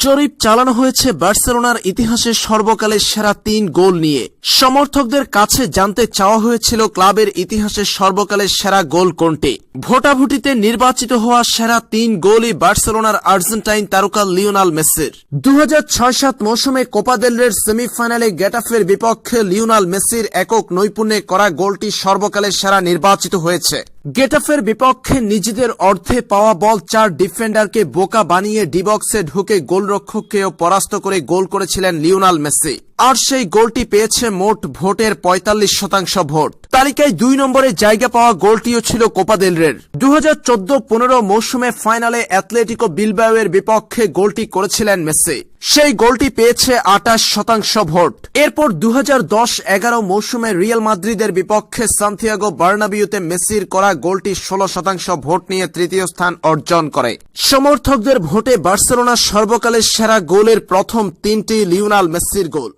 জরিপ চালানো হয়েছে বার্সেলোনার ইতিহাসে সর্বকালের সেরা তিন গোল নিয়ে। সমর্থকদের কাছে জানতে চাওয়া হয়েছিল ক্লাবের ইতিহাসে সর্বকালের সেরা গোল কোনটি। ভোটাভুটিতে নির্বাচিত হওয়া সেরা তিন গোলই বার্সেলোনার আর্জেন্টাইন তারকা লিওনাল মেসির। দু ছয় সাত মৌসুমে কোপা দেল রের সেমিফাইনালে গেটাফের বিপক্ষে লিওনাল মেসির একক নৈপুণ্যে করা গোলটি সর্বকালের সেরা নির্বাচিত হয়েছে। গেটাফের বিপক্ষে নিজেদের অর্থে পাওয়া বল চার ডিফেন্ডারকে বোকা বানিয়ে ডিবক্সে ঢুকে গোলরক্ষককেও পরাস্ত করে গোল করেছিলেন লিওনাল মেসি। আর সেই গোলটি পেয়েছে মোট ভোটের পঁয়তাল্লিশ শতাংশ ভোট। তালিকায় দুই নম্বরে জায়গা পাওয়া গোলটিও ছিল কোপা দেল রের। দু হাজার চোদ্দ পনেরো মৌসুমে ফাইনালে অ্যাথলেটিকো বিলবাওয়ের বিপক্ষে গোলটি করেছিলেন মেসি। সেই গোলটি পেয়েছে আটাশ শতাংশ ভোট। এরপর দু হাজার দশ এগারো মৌসুমে রিয়াল মাদ্রিদের বিপক্ষে সান্তিয়াগো বার্নাবিউতে মেসির করা গোলটি ষোলো শতাংশ ভোট নিয়ে তৃতীয় স্থান অর্জন করে। সমর্থকদের ভোটে বার্সেলোনা সর্বকালের সেরা গোলের প্রথম তিনটি লিওনাল মেসির গোল।